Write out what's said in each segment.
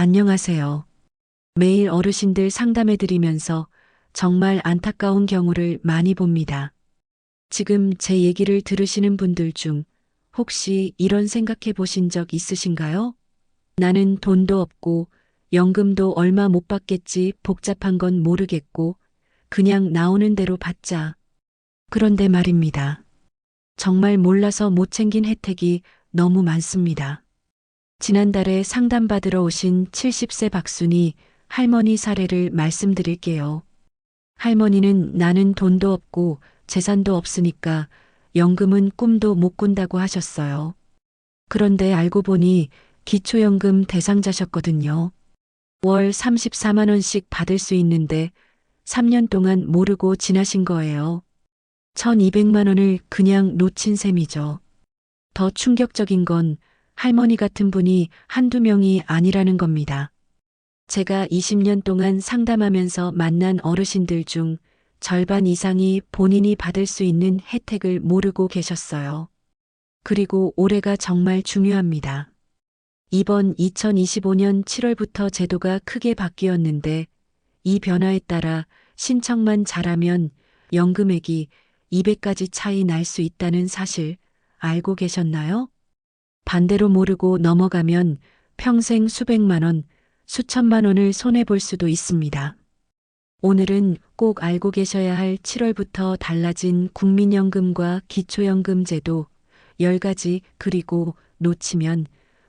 안녕하세요. 매일 어르신들 상담해드리면서 정말 안타까운 경우를 많이 봅니다. 지금 제 얘기를 들으시는 분들 중 혹시 이런 생각해 보신 적 있으신가요? 나는 돈도 없고 연금도 얼마 못 받겠지 복잡한 건 모르겠고 그냥 나오는 대로 받자. 그런데 말입니다. 정말 몰라서 못 챙긴 혜택이 너무 많습니다. 지난달에 상담받으러 오신 70세 박순이 할머니 사례를 말씀드릴게요. 할머니는 나는 돈도 없고 재산도 없으니까 연금은 꿈도 못 꾼다고 하셨어요. 그런데 알고 보니 기초연금 대상자셨거든요. 월 34만원씩 받을 수 있는데 3년 동안 모르고 지나신 거예요. 1200만원을 그냥 놓친 셈이죠. 더 충격적인 건 할머니 같은 분이 한두 명이 아니라는 겁니다. 제가 20년 동안 상담하면서 만난 어르신들 중 절반 이상이 본인이 받을 수 있는 혜택을 모르고 계셨어요. 그리고 올해가 정말 중요합니다. 이번 2025년 7월부터 제도가 크게 바뀌었는데 이 변화에 따라 신청만 잘하면 연금액이 200까지 차이 날 수 있다는 사실 알고 계셨나요? 반대로 모르고 넘어가면 평생 수백만 원, 수천만 원을 손해볼 수도 있습니다. 오늘은 꼭 알고 계셔야 할 7월부터 달라진 국민연금과 기초연금 제도 10가지 그리고 놓치면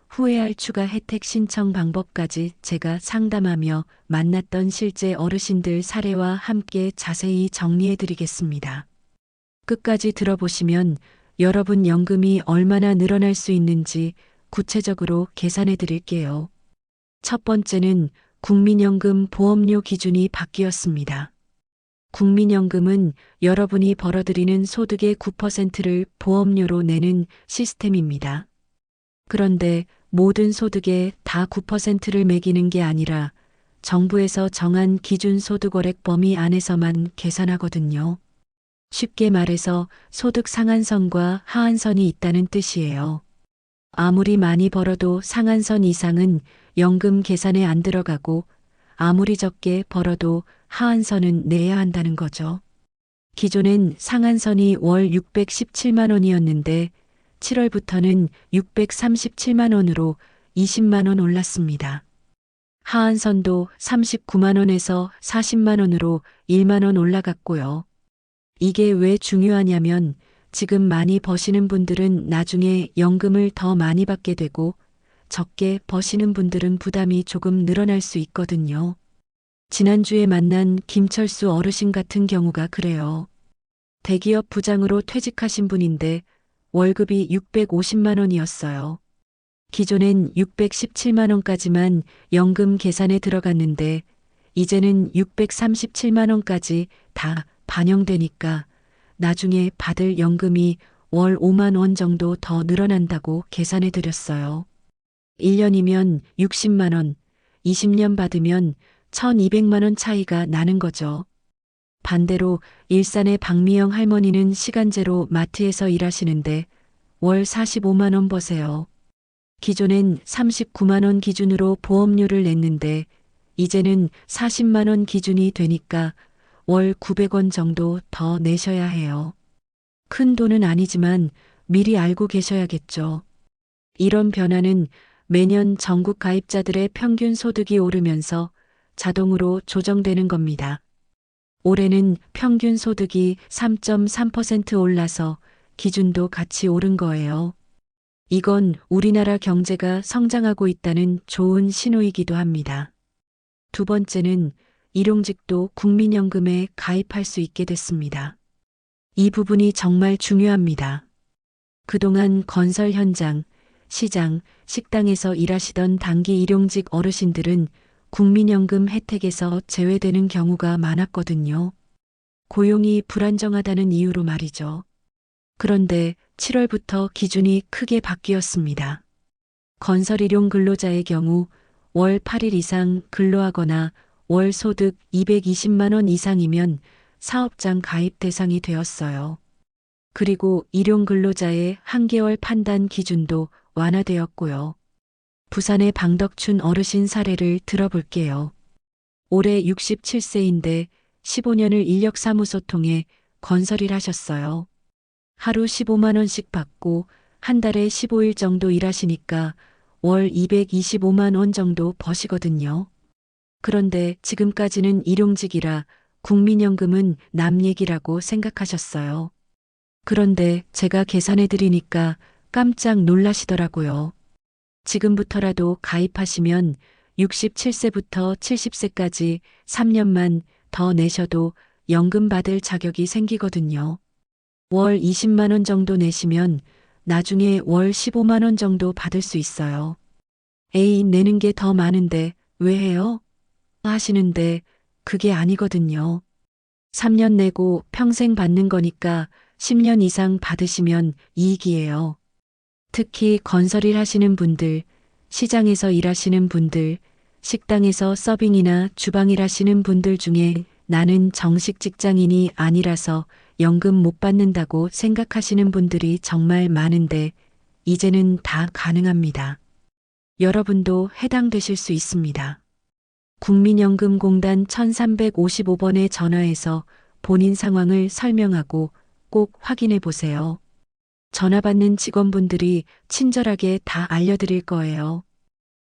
후회할 추가 혜택 신청 방법까지 제가 상담하며 만났던 실제 어르신들 사례와 함께 자세히 정리해 드리겠습니다. 끝까지 들어보시면 여러분 연금이 얼마나 늘어날 수 있는지 구체적으로 계산해 드릴게요. 첫 번째는 국민연금 보험료 기준이 바뀌었습니다. 국민연금은 여러분이 벌어들이는 소득의 9%를 보험료로 내는 시스템입니다. 그런데 모든 소득에 다 9%를 매기는 게 아니라 정부에서 정한 기준 소득 월액 범위 안에서만 계산하거든요. 쉽게 말해서 소득 상한선과 하한선이 있다는 뜻이에요. 아무리 많이 벌어도 상한선 이상은 연금 계산에 안 들어가고 아무리 적게 벌어도 하한선은 내야 한다는 거죠. 기존엔 상한선이 월 617만 원이었는데 7월부터는 637만 원으로 20만 원 올랐습니다. 하한선도 39만 원에서 40만 원으로 1만 원 올라갔고요. 이게 왜 중요하냐면 지금 많이 버시는 분들은 나중에 연금을 더 많이 받게 되고 적게 버시는 분들은 부담이 조금 늘어날 수 있거든요. 지난주에 만난 김철수 어르신 같은 경우가 그래요. 대기업 부장으로 퇴직하신 분인데 월급이 650만 원이었어요. 기존엔 617만 원까지만 연금 계산에 들어갔는데 이제는 637만 원까지 다 반영되니까 나중에 받을 연금이 월 5만 원 정도 더 늘어난다고 계산해 드렸어요. 1년이면 60만 원, 20년 받으면 1200만 원 차이가 나는 거죠. 반대로 일산의 박미영 할머니는 시간제로 마트에서 일하시는데 월 45만 원 버세요. 기존엔 39만 원 기준으로 보험료를 냈는데 이제는 40만 원 기준이 되니까 월 900원 정도 더 내셔야 해요. 큰 돈은 아니지만 미리 알고 계셔야겠죠. 이런 변화는 매년 전국 가입자들의 평균 소득이 오르면서 자동으로 조정되는 겁니다. 올해는 평균 소득이 3.3% 올라서 기준도 같이 오른 거예요. 이건 우리나라 경제가 성장하고 있다는 좋은 신호이기도 합니다. 두 번째는 일용직도 국민연금에 가입할 수 있게 됐습니다. 이 부분이 정말 중요합니다. 그동안 건설 현장, 시장, 식당에서 일하시던 단기 일용직 어르신들은 국민연금 혜택에서 제외되는 경우가 많았거든요. 고용이 불안정하다는 이유로 말이죠. 그런데 7월부터 기준이 크게 바뀌었습니다. 건설 일용 근로자의 경우 월 8일 이상 근로하거나 월 소득 220만 원 이상이면 사업장 가입 대상이 되었어요. 그리고 일용 근로자의 한개월 판단 기준도 완화되었고요. 부산의 방덕춘 어르신 사례를 들어볼게요. 올해 67세인데 15년을 인력사무소 통해 건설일 하셨어요. 하루 15만원씩 받고 한 달에 15일 정도 일하시니까 월 225만원 정도 버시거든요. 그런데 지금까지는 일용직이라 국민연금은 남 얘기라고 생각하셨어요. 그런데 제가 계산해 드리니까 깜짝 놀라시더라고요. 지금부터라도 가입하시면 67세부터 70세까지 3년만 더 내셔도 연금 받을 자격이 생기거든요. 월 20만원 정도 내시면 나중에 월 15만원 정도 받을 수 있어요. 에이, 내는 게 더 많은데 왜 해요? 하시는데 그게 아니거든요. 3년 내고 평생 받는 거니까 10년 이상 받으시면 이익이에요. 특히 건설일 하시는 분들, 시장에서 일하시는 분들, 식당에서 서빙이나 주방일 하시는 분들 중에 나는 정식 직장인이 아니라서 연금 못 받는다고 생각하시는 분들이 정말 많은데 이제는 다 가능합니다. 여러분도 해당되실 수 있습니다. 국민연금공단 1355번에 전화해서 본인 상황을 설명하고 꼭 확인해 보세요. 전화 받는 직원분들이 친절하게 다 알려드릴 거예요.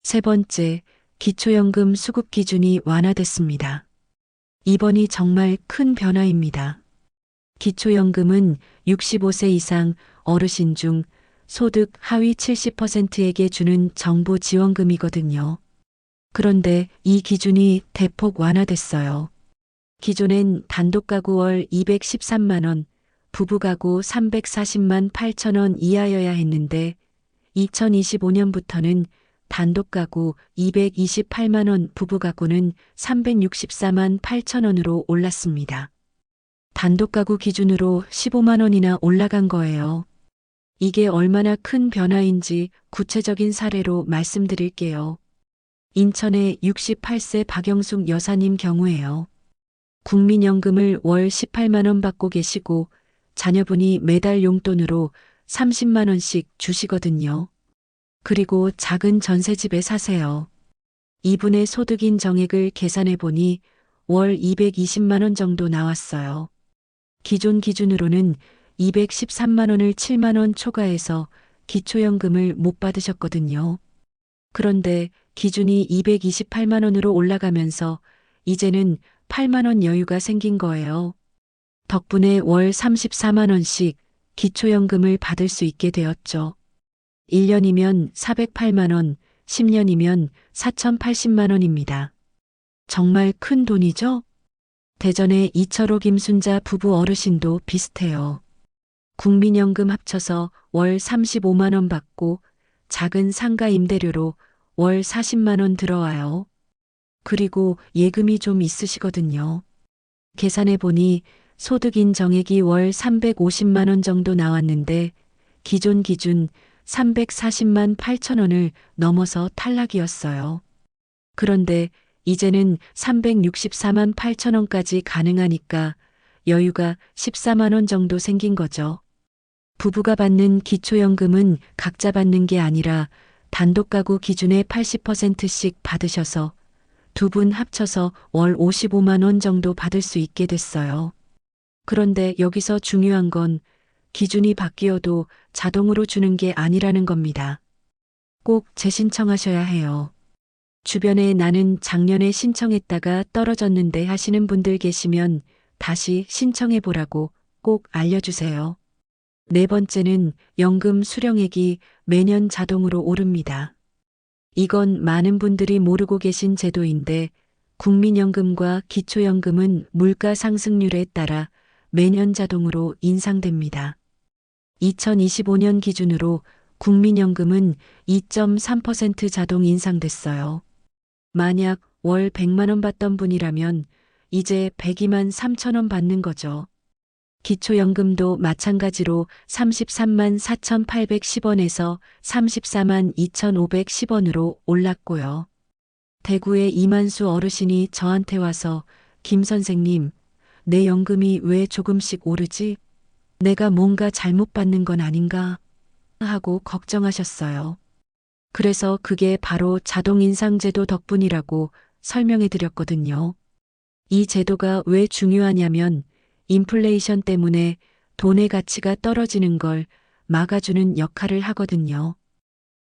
세 번째, 기초연금 수급 기준이 완화됐습니다. 이번이 정말 큰 변화입니다. 기초연금은 65세 이상 어르신 중 소득 하위 70%에게 주는 정부 지원금이거든요. 그런데 이 기준이 대폭 완화됐어요. 기존엔 단독 가구 월 213만원, 부부 가구 340만 8천원 이하여야 했는데 2025년부터는 단독 가구 228만원, 부부 가구는 364만 8천원으로 올랐습니다. 단독 가구 기준으로 15만원이나 올라간 거예요. 이게 얼마나 큰 변화인지 구체적인 사례로 말씀드릴게요. 인천의 68세 박영숙 여사님 경우에요. 국민연금을 월 18만원 받고 계시고 자녀분이 매달 용돈으로 30만원씩 주시거든요. 그리고 작은 전세집에 사세요. 이분의 소득인 정액을 계산해 보니 월 220만원 정도 나왔어요. 기존 기준으로는 213만원을 7만원 초과해서 기초연금을 못 받으셨거든요. 그런데 기준이 228만원으로 올라가면서 이제는 8만원 여유가 생긴 거예요. 덕분에 월 34만원씩 기초연금을 받을 수 있게 되었죠. 1년이면 408만원, 10년이면 4,080만원입니다. 정말 큰 돈이죠? 대전의 이철호 김순자 부부 어르신도 비슷해요. 국민연금 합쳐서 월 35만원 받고 작은 상가 임대료로 월 40만원 들어와요. 그리고 예금이 좀 있으시거든요. 계산해 보니 소득인 정액이 월 350만원 정도 나왔는데 기존 기준 340만 8천원을 넘어서 탈락이었어요. 그런데 이제는 364만 8천원까지 가능하니까 여유가 14만원 정도 생긴 거죠. 부부가 받는 기초연금은 각자 받는 게 아니라 단독 가구 기준의 80%씩 받으셔서 두 분 합쳐서 월 55만 원 정도 받을 수 있게 됐어요. 그런데 여기서 중요한 건 기준이 바뀌어도 자동으로 주는 게 아니라는 겁니다. 꼭 재신청하셔야 해요. 주변에 나는 작년에 신청했다가 떨어졌는데 하시는 분들 계시면 다시 신청해 보라고 꼭 알려주세요. 네 번째는 연금 수령액이 매년 자동으로 오릅니다. 이건 많은 분들이 모르고 계신 제도인데 국민연금과 기초연금은 물가 상승률에 따라 매년 자동으로 인상됩니다. 2025년 기준으로 국민연금은 2.3% 자동 인상됐어요. 만약 월 100만 원 받던 분이라면 이제 102만 3천 원 받는 거죠. 기초연금도 마찬가지로 33만 4,810원에서 34만 2,510원으로 올랐고요. 대구의 이만수 어르신이 저한테 와서 김 선생님, 내 연금이 왜 조금씩 오르지? 내가 뭔가 잘못 받는 건 아닌가? 하고 걱정하셨어요. 그래서 그게 바로 자동인상제도 덕분이라고 설명해 드렸거든요. 이 제도가 왜 중요하냐면 인플레이션 때문에 돈의 가치가 떨어지는 걸 막아주는 역할을 하거든요.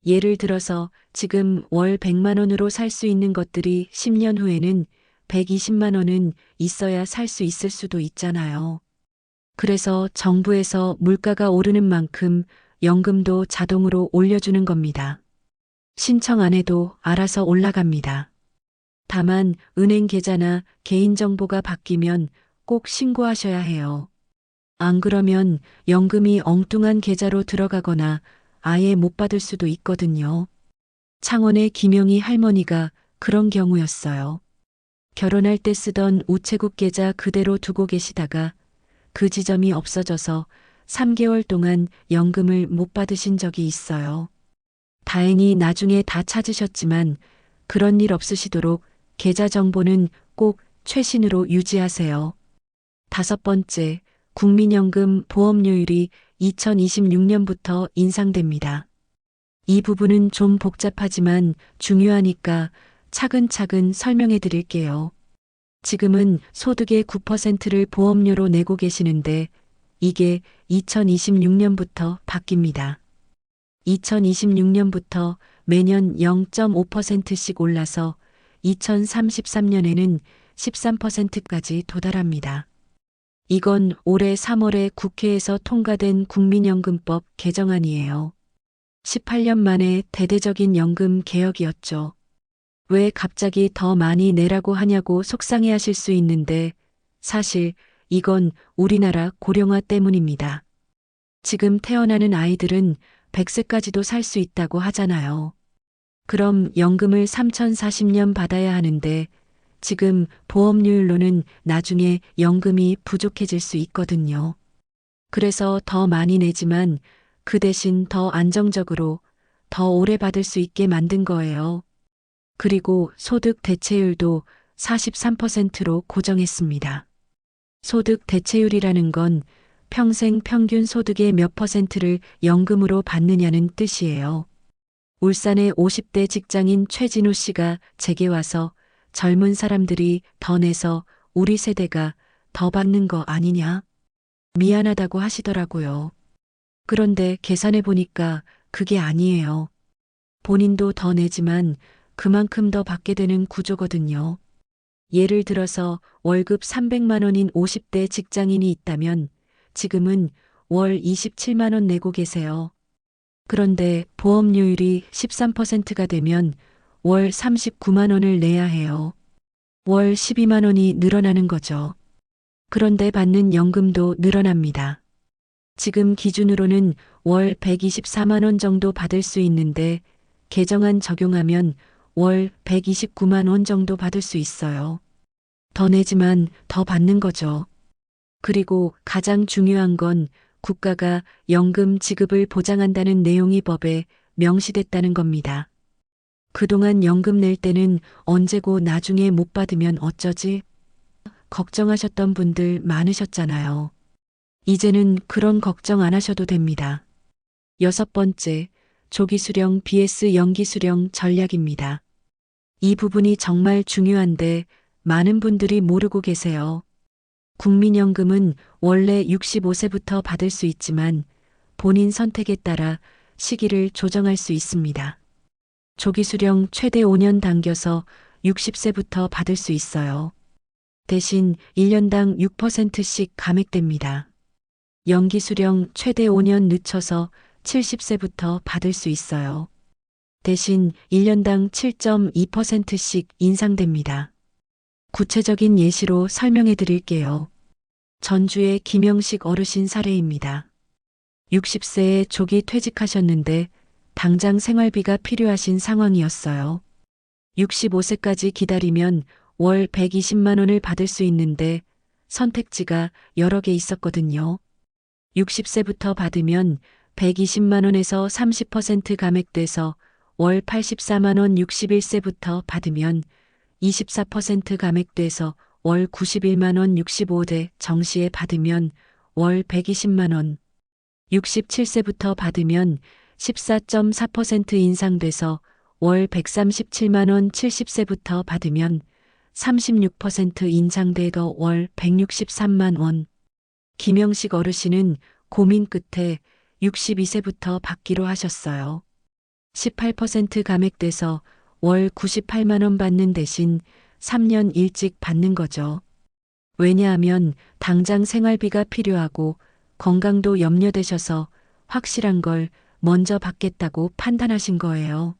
예를 들어서 지금 월 100만 원으로 살 수 있는 것들이 10년 후에는 120만 원은 있어야 살 수 있을 수도 있잖아요. 그래서 정부에서 물가가 오르는 만큼 연금도 자동으로 올려주는 겁니다. 신청 안 해도 알아서 올라갑니다. 다만 은행 계좌나 개인정보가 바뀌면 꼭 신고하셔야 해요. 안 그러면 연금이 엉뚱한 계좌로 들어가거나 아예 못 받을 수도 있거든요. 창원의 김영희 할머니가 그런 경우였어요. 결혼할 때 쓰던 우체국 계좌 그대로 두고 계시다가 그 지점이 없어져서 3개월 동안 연금을 못 받으신 적이 있어요. 다행히 나중에 다 찾으셨지만 그런 일 없으시도록 계좌 정보는 꼭 최신으로 유지하세요. 다섯 번째, 국민연금 보험료율이 2026년부터 인상됩니다. 이 부분은 좀 복잡하지만 중요하니까 차근차근 설명해 드릴게요. 지금은 소득의 9%를 보험료로 내고 계시는데 이게 2026년부터 바뀝니다. 2026년부터 매년 0.5%씩 올라서 2033년에는 13%까지 도달합니다. 이건 올해 3월에 국회에서 통과된 국민연금법 개정안이에요. 18년 만에 대대적인 연금 개혁이었죠. 왜 갑자기 더 많이 내라고 하냐고 속상해 하실 수 있는데 사실 이건 우리나라 고령화 때문입니다. 지금 태어나는 아이들은 100세까지도 살 수 있다고 하잖아요. 그럼 연금을 3040년 받아야 하는데 지금 보험료율로는 나중에 연금이 부족해질 수 있거든요. 그래서 더 많이 내지만 그 대신 더 안정적으로 더 오래 받을 수 있게 만든 거예요. 그리고 소득 대체율도 43%로 고정했습니다. 소득 대체율이라는 건 평생 평균 소득의 몇 퍼센트를 연금으로 받느냐는 뜻이에요. 울산의 50대 직장인 최진우 씨가 제게 와서 젊은 사람들이 더 내서 우리 세대가 더 받는 거 아니냐? 미안하다고 하시더라고요. 그런데 계산해 보니까 그게 아니에요. 본인도 더 내지만 그만큼 더 받게 되는 구조거든요. 예를 들어서 월급 300만 원인 50대 직장인이 있다면 지금은 월 27만 원 내고 계세요. 그런데 보험료율이 13%가 되면 월 39만 원을 내야 해요. 월 12만 원이 늘어나는 거죠. 그런데 받는 연금도 늘어납니다. 지금 기준으로는 월 124만 원 정도 받을 수 있는데 개정안 적용하면 월 129만 원 정도 받을 수 있어요. 더 내지만 더 받는 거죠. 그리고 가장 중요한 건 국가가 연금 지급을 보장한다는 내용이 법에 명시됐다는 겁니다. 그동안 연금 낼 때는 언제고 나중에 못 받으면 어쩌지? 걱정하셨던 분들 많으셨잖아요. 이제는 그런 걱정 안 하셔도 됩니다. 여섯 번째, 조기 수령 BS 연기 수령 전략입니다. 이 부분이 정말 중요한데 많은 분들이 모르고 계세요. 국민연금은 원래 65세부터 받을 수 있지만 본인 선택에 따라 시기를 조정할 수 있습니다. 조기 수령 최대 5년 당겨서 60세부터 받을 수 있어요. 대신 1년당 6%씩 감액됩니다. 연기 수령 최대 5년 늦춰서 70세부터 받을 수 있어요. 대신 1년당 7.2%씩 인상됩니다. 구체적인 예시로 설명해 드릴게요. 전주의 김영식 어르신 사례입니다. 60세에 조기 퇴직하셨는데 당장 생활비가 필요하신 상황이었어요. 65세까지 기다리면 월 120만 원을 받을 수 있는데 선택지가 여러 개 있었거든요. 60세부터 받으면 120만 원에서 30% 감액돼서 월 84만 원 61세부터 받으면 24% 감액돼서 월 91만 원 65대 정시에 받으면 월 120만 원 67세부터 받으면 14.4% 인상돼서 월 137만 원 70세부터 받으면 36% 인상돼서 월 163만 원. 김영식 어르신은 고민 끝에 62세부터 받기로 하셨어요. 18% 감액돼서 월 98만 원 받는 대신 3년 일찍 받는 거죠. 왜냐하면 당장 생활비가 필요하고 건강도 염려되셔서 확실한 걸 먼저 받겠다고 판단하신 거예요.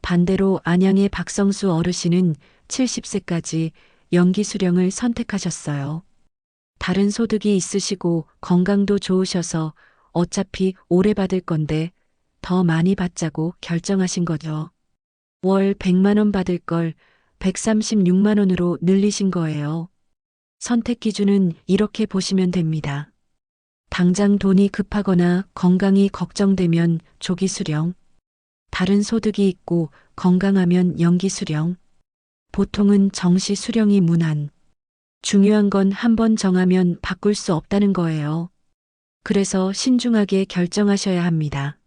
반대로 안양의 박성수 어르신은 70세까지 연기 수령을 선택하셨어요. 다른 소득이 있으시고 건강도 좋으셔서 어차피 오래 받을 건데 더 많이 받자고 결정하신 거죠. 월 100만 원 받을 걸 136만 원으로 늘리신 거예요. 선택 기준은 이렇게 보시면 됩니다. 당장 돈이 급하거나 건강이 걱정되면 조기 수령, 다른 소득이 있고 건강하면 연기 수령, 보통은 정시 수령이 무난. 중요한 건 한 번 정하면 바꿀 수 없다는 거예요. 그래서 신중하게 결정하셔야 합니다.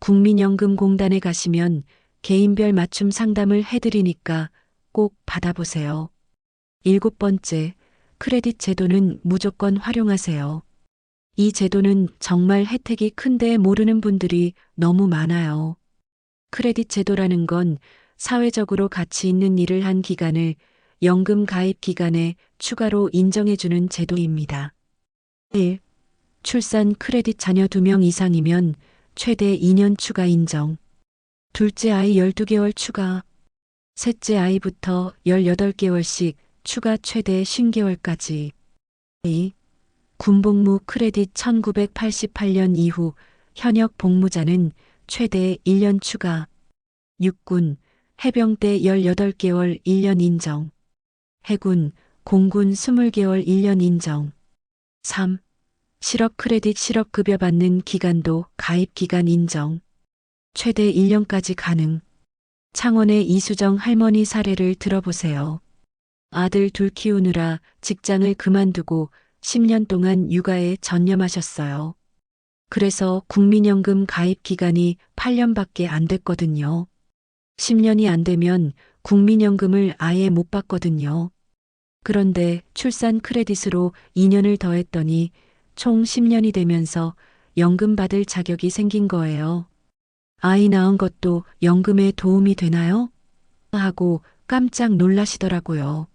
국민연금공단에 가시면 개인별 맞춤 상담을 해드리니까 꼭 받아보세요. 일곱 번째, 크레딧 제도는 무조건 활용하세요. 이 제도는 정말 혜택이 큰데 모르는 분들이 너무 많아요. 크레딧 제도라는 건 사회적으로 가치 있는 일을 한 기간을 연금 가입 기간에 추가로 인정해주는 제도입니다. 1. 출산 크레딧 자녀 2명 이상이면 최대 2년 추가 인정. 둘째 아이 12개월 추가. 셋째 아이부터 18개월씩 추가 최대 50개월까지. 2. 군복무 크레딧 1988년 이후 현역 복무자는 최대 1년 추가. 육군, 해병대 18개월 1년 인정. 해군, 공군 20개월 1년 인정. 3. 실업 크레딧 실업급여 받는 기간도 가입 기간 인정. 최대 1년까지 가능. 창원의 이수정 할머니 사례를 들어보세요. 아들 둘 키우느라 직장을 그만두고 10년 동안 육아에 전념하셨어요. 그래서 국민연금 가입 기간이 8년밖에 안 됐거든요. 10년이 안 되면 국민연금을 아예 못 받거든요. 그런데 출산 크레딧으로 2년을 더했더니 총 10년이 되면서 연금 받을 자격이 생긴 거예요. 아이 낳은 것도 연금에 도움이 되나요? 하고 깜짝 놀라시더라고요.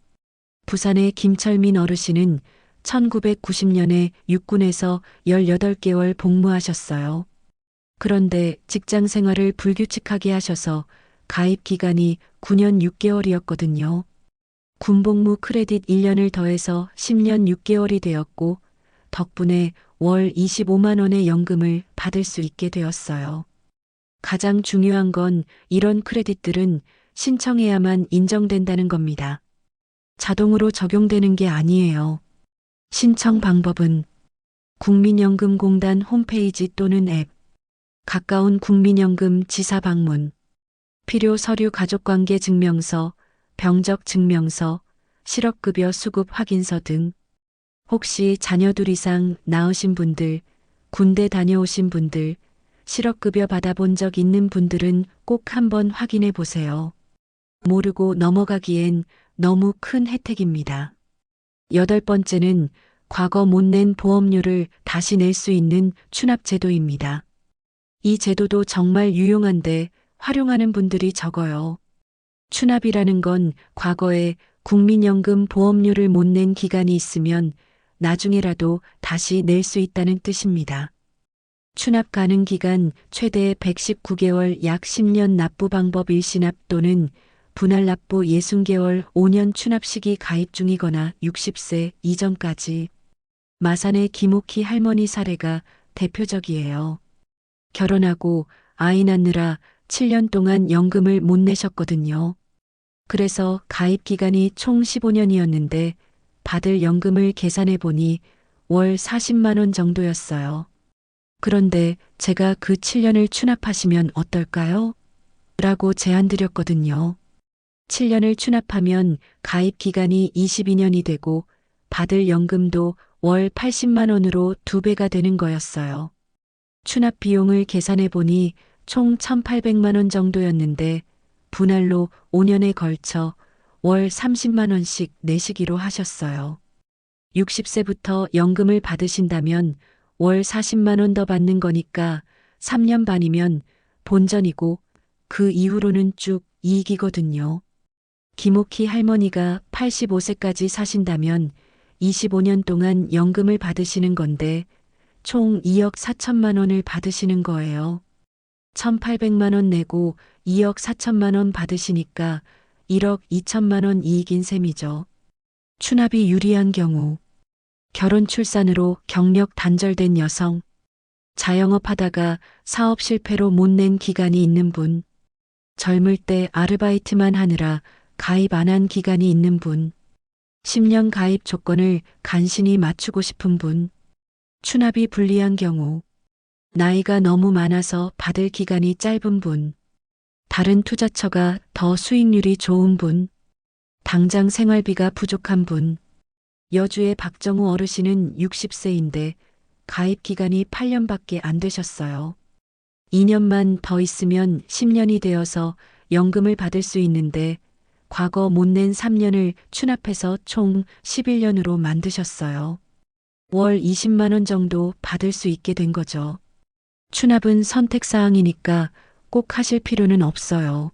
부산의 김철민 어르신은 1990년에 육군에서 18개월 복무하셨어요. 그런데 직장 생활을 불규칙하게 하셔서 가입 기간이 9년 6개월이었거든요. 군복무 크레딧 1년을 더해서 10년 6개월이 되었고 덕분에 월 25만 원의 연금을 받을 수 있게 되었어요. 가장 중요한 건 이런 크레딧들은 신청해야만 인정된다는 겁니다. 자동으로 적용되는 게 아니에요. 신청 방법은 국민연금공단 홈페이지 또는 앱, 가까운 국민연금 지사 방문, 필요 서류 가족관계 증명서, 병적 증명서, 실업급여 수급 확인서 등 혹시 자녀 둘 이상 낳으신 분들, 군대 다녀오신 분들, 실업급여 받아본 적 있는 분들은 꼭 한번 확인해 보세요. 모르고 넘어가기엔 너무 큰 혜택입니다. 여덟 번째는 과거 못 낸 보험료를 다시 낼 수 있는 추납제도입니다. 이 제도도 정말 유용한데 활용하는 분들이 적어요. 추납이라는 건 과거에 국민연금 보험료를 못 낸 기간이 있으면 나중에라도 다시 낼 수 있다는 뜻입니다. 추납 가능 기간 최대 119개월 약 10년 납부 방법 일시납 또는 분할 납부 60개월 5년 추납 시기 가입 중이거나 60세 이전까지 마산의 김옥희 할머니 사례가 대표적이에요. 결혼하고 아이 낳느라 7년 동안 연금을 못 내셨거든요. 그래서 가입 기간이 총 15년이었는데 받을 연금을 계산해 보니 월 40만 원 정도였어요. 그런데 제가 그 7년을 추납하시면 어떨까요? 라고 제안 드렸거든요. 7년을 추납하면 가입 기간이 22년이 되고 받을 연금도 월 80만 원으로 두 배가 되는 거였어요. 추납 비용을 계산해 보니 총 1,800만 원 정도였는데 분할로 5년에 걸쳐 월 30만 원씩 내시기로 하셨어요. 60세부터 연금을 받으신다면 월 40만 원 더 받는 거니까 3년 반이면 본전이고 그 이후로는 쭉 이익이거든요. 김옥희 할머니가 85세까지 사신다면 25년 동안 연금을 받으시는 건데 총 2억 4천만 원을 받으시는 거예요. 1,800만 원 내고 2억 4천만 원 받으시니까 1억 2천만 원 이익인 셈이죠. 추납이 유리한 경우 결혼 출산으로 경력 단절된 여성, 자영업 하다가 사업 실패로 못 낸 기간이 있는 분, 젊을 때 아르바이트만 하느라 가입 안 한 기간이 있는 분, 10년 가입 조건을 간신히 맞추고 싶은 분, 추납이 불리한 경우, 나이가 너무 많아서 받을 기간이 짧은 분, 다른 투자처가 더 수익률이 좋은 분, 당장 생활비가 부족한 분, 여주의 박정우 어르신은 60세인데 가입 기간이 8년밖에 안 되셨어요. 2년만 더 있으면 10년이 되어서 연금을 받을 수 있는데 과거 못 낸 3년을 추납해서 총 11년으로 만드셨어요. 월 20만 원 정도 받을 수 있게 된 거죠. 추납은 선택사항이니까 꼭 하실 필요는 없어요.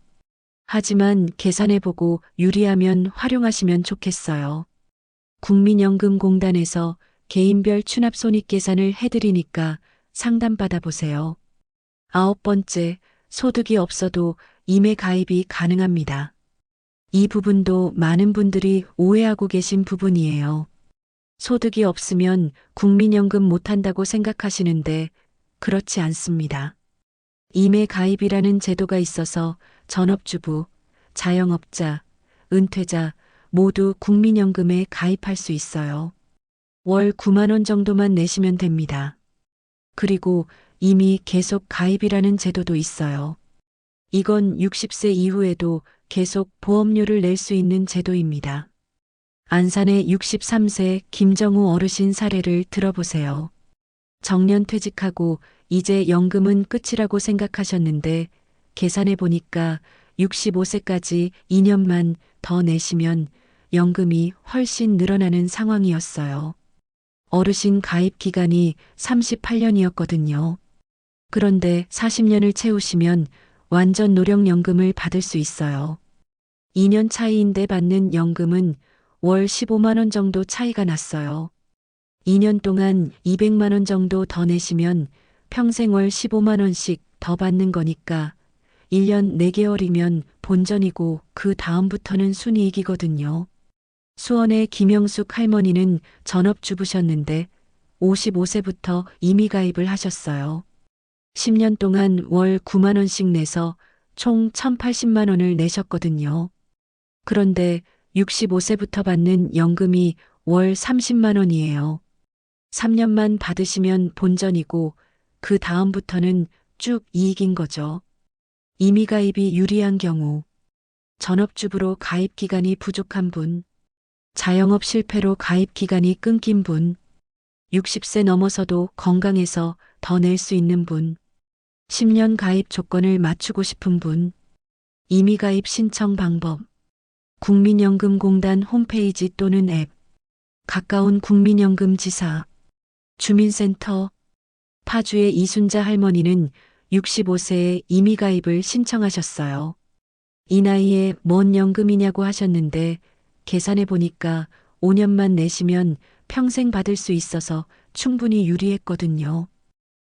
하지만 계산해보고 유리하면 활용하시면 좋겠어요. 국민연금공단에서 개인별 추납 손익 계산을 해드리니까 상담받아 보세요. 아홉 번째, 소득이 없어도 임의 가입이 가능합니다. 이 부분도 많은 분들이 오해하고 계신 부분이에요. 소득이 없으면 국민연금 못한다고 생각하시는데 그렇지 않습니다. 임의 가입이라는 제도가 있어서 전업주부, 자영업자, 은퇴자 모두 국민연금에 가입할 수 있어요. 월 9만 원 정도만 내시면 됩니다. 그리고 이미 계속 가입이라는 제도도 있어요. 이건 60세 이후에도 계속 보험료를 낼 수 있는 제도입니다. 안산의 63세 김정우 어르신 사례를 들어보세요. 정년 퇴직하고 이제 연금은 끝이라고 생각하셨는데 계산해 보니까 65세까지 2년만 더 내시면 연금이 훨씬 늘어나는 상황이었어요. 어르신 가입 기간이 38년이었거든요. 그런데 40년을 채우시면 완전 노령연금을 받을 수 있어요. 2년 차이인데 받는 연금은 월 15만 원 정도 차이가 났어요. 2년 동안 200만 원 정도 더 내시면 평생 월 15만 원씩 더 받는 거니까 1년 4개월이면 본전이고 그 다음부터는 순이익이거든요. 수원의 김영숙 할머니는 전업주부셨는데 55세부터 이미 가입을 하셨어요. 10년 동안 월 9만 원씩 내서 총 1,080만 원을 내셨거든요. 그런데 65세부터 받는 연금이 월 30만 원이에요. 3년만 받으시면 본전이고 그 다음부터는 쭉 이익인 거죠. 이미 가입이 유리한 경우, 전업주부로 가입 기간이 부족한 분, 자영업 실패로 가입 기간이 끊긴 분, 60세 넘어서도 건강해서 더 낼 수 있는 분, 10년 가입 조건을 맞추고 싶은 분, 이미 가입 신청 방법, 국민연금공단 홈페이지 또는 앱, 가까운 국민연금 지사, 주민센터, 파주의 이순자 할머니는 65세에 이미 가입을 신청하셨어요. 이 나이에 뭔 연금이냐고 하셨는데 계산해 보니까 5년만 내시면 평생 받을 수 있어서 충분히 유리했거든요.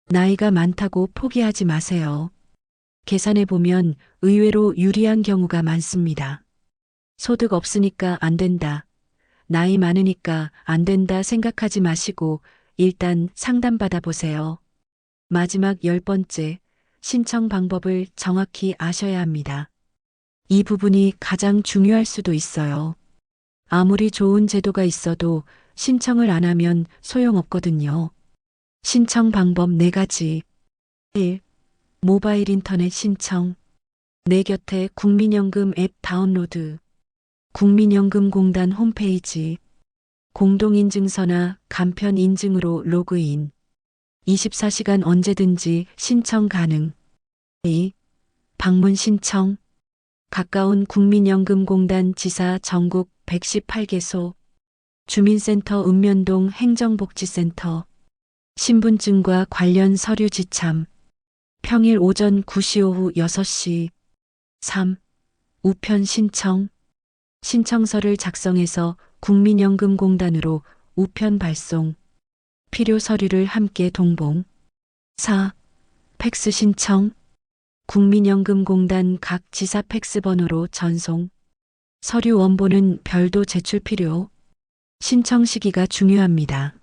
나이가 많다고 포기하지 마세요. 계산해 보면 의외로 유리한 경우가 많습니다. 소득 없으니까 안 된다. 나이 많으니까 안 된다 생각하지 마시고 일단 상담받아 보세요. 마지막 열 번째, 신청 방법을 정확히 아셔야 합니다. 이 부분이 가장 중요할 수도 있어요. 아무리 좋은 제도가 있어도 신청을 안 하면 소용없거든요. 신청 방법 4가지. 1. 모바일 인터넷 신청. 내 곁에 국민연금 앱 다운로드. 국민연금공단 홈페이지. 공동인증서나 간편 인증으로 로그인. 24시간 언제든지 신청 가능. 2. 방문 신청. 가까운 국민연금공단 지사 전국 118개소. 주민센터 읍면동 행정복지센터. 신분증과 관련 서류 지참. 평일 오전 9시 오후 6시. 3. 우편 신청. 신청서를 작성해서 국민연금공단으로 우편 발송. 필요 서류를 함께 동봉. 4. 팩스 신청. 국민연금공단 각 지사 팩스 번호로 전송. 서류 원본은 별도 제출 필요. 신청 시기가 중요합니다.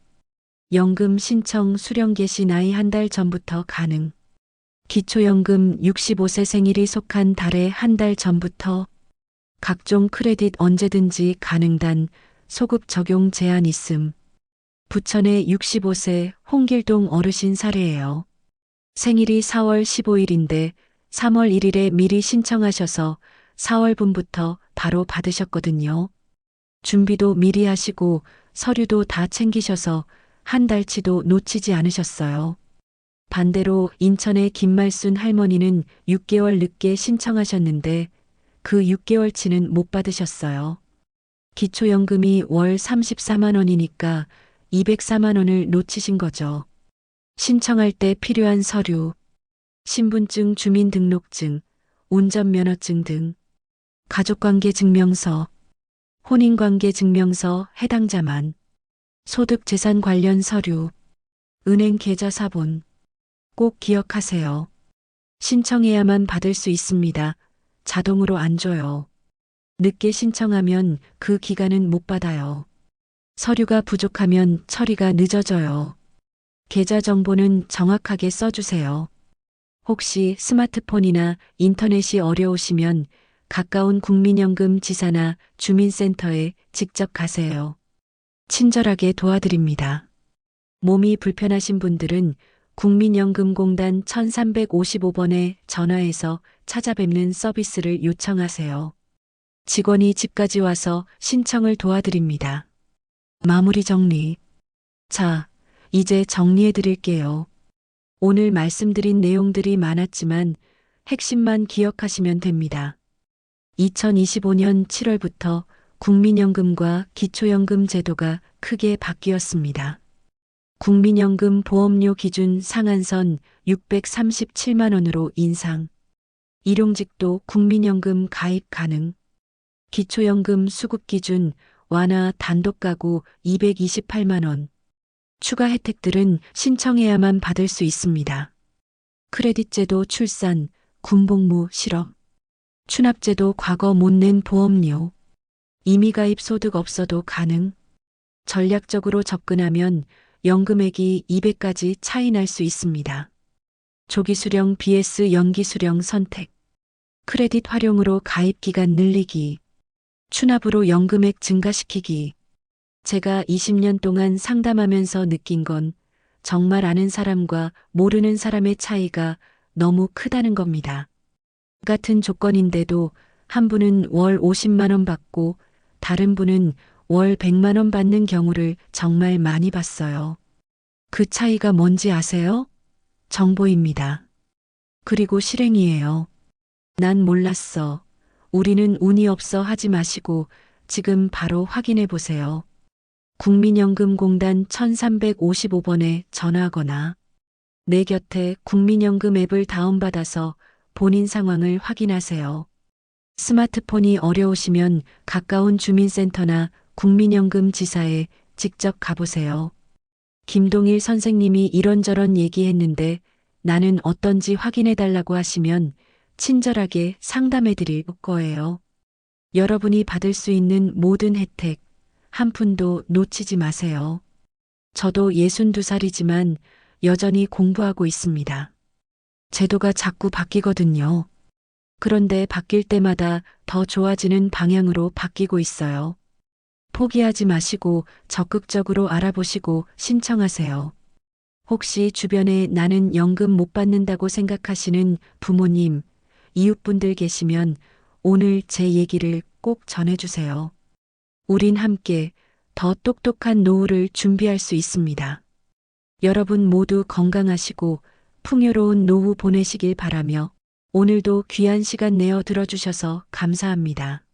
연금 신청 수령 개시 나이 한 달 전부터 가능. 기초연금 65세 생일이 속한 달에 한 달 전부터 각종 크레딧 언제든지 가능단 소급 적용 제한 있음. 부천의 65세 홍길동 어르신 사례예요. 생일이 4월 15일인데 3월 1일에 미리 신청하셔서 4월분부터 바로 받으셨거든요. 준비도 미리 하시고 서류도 다 챙기셔서 한 달치도 놓치지 않으셨어요. 반대로 인천의 김말순 할머니는 6개월 늦게 신청하셨는데 그 6개월치는 못 받으셨어요. 기초연금이 월 34만 원이니까 204만 원을 놓치신 거죠. 신청할 때 필요한 서류, 신분증, 주민등록증, 운전면허증 등, 가족관계 증명서, 혼인관계 증명서 해당자만, 소득재산 관련 서류, 은행 계좌 사본, 꼭 기억하세요. 신청해야만 받을 수 있습니다. 자동으로 안 줘요. 늦게 신청하면 그 기간은 못 받아요. 서류가 부족하면 처리가 늦어져요. 계좌 정보는 정확하게 써주세요. 혹시 스마트폰이나 인터넷이 어려우시면 가까운 국민연금 지사나 주민센터에 직접 가세요. 친절하게 도와드립니다. 몸이 불편하신 분들은 국민연금공단 1355번에 전화해서 찾아뵙는 서비스를 요청하세요. 직원이 집까지 와서 신청을 도와드립니다. 마무리 정리. 자, 이제 정리해 드릴게요. 오늘 말씀드린 내용들이 많았지만 핵심만 기억하시면 됩니다. 2025년 7월부터 국민연금과 기초연금 제도가 크게 바뀌었습니다. 국민연금 보험료 기준 상한선 637만 원으로 인상. 일용직도 국민연금 가입 가능. 기초연금 수급 기준 완화 단독 가구 228만 원. 추가 혜택들은 신청해야만 받을 수 있습니다. 크레딧제도 출산, 군복무 실업, 추납제도 과거 못 낸 보험료, 임의가입 소득 없어도 가능, 전략적으로 접근하면 연금액이 200까지 차이 날 수 있습니다. 조기 수령 BS 연기 수령 선택, 크레딧 활용으로 가입 기간 늘리기, 추납으로 연금액 증가시키기. 제가 20년 동안 상담하면서 느낀 건 정말 아는 사람과 모르는 사람의 차이가 너무 크다는 겁니다. 같은 조건인데도 한 분은 월 50만 원 받고 다른 분은 월 100만 원 받는 경우를 정말 많이 봤어요. 그 차이가 뭔지 아세요? 정보입니다. 그리고 실행이에요. 난 몰랐어. 우리는 운이 없어 하지 마시고 지금 바로 확인해 보세요. 국민연금공단 1355번에 전화하거나 내 곁에 국민연금 앱을 다운받아서 본인 상황을 확인하세요. 스마트폰이 어려우시면 가까운 주민센터나 국민연금 지사에 직접 가보세요. 김동일 선생님이 이런저런 얘기했는데 나는 어떤지 확인해 달라고 하시면 친절하게 상담해 드릴 거예요. 여러분이 받을 수 있는 모든 혜택, 한 푼도 놓치지 마세요. 저도 62살이지만 여전히 공부하고 있습니다. 제도가 자꾸 바뀌거든요. 그런데 바뀔 때마다 더 좋아지는 방향으로 바뀌고 있어요. 포기하지 마시고 적극적으로 알아보시고 신청하세요. 혹시 주변에 나는 연금 못 받는다고 생각하시는 부모님, 이웃분들 계시면 오늘 제 얘기를 꼭 전해주세요. 우린 함께 더 똑똑한 노후를 준비할 수 있습니다. 여러분 모두 건강하시고 풍요로운 노후 보내시길 바라며 오늘도 귀한 시간 내어 들어주셔서 감사합니다.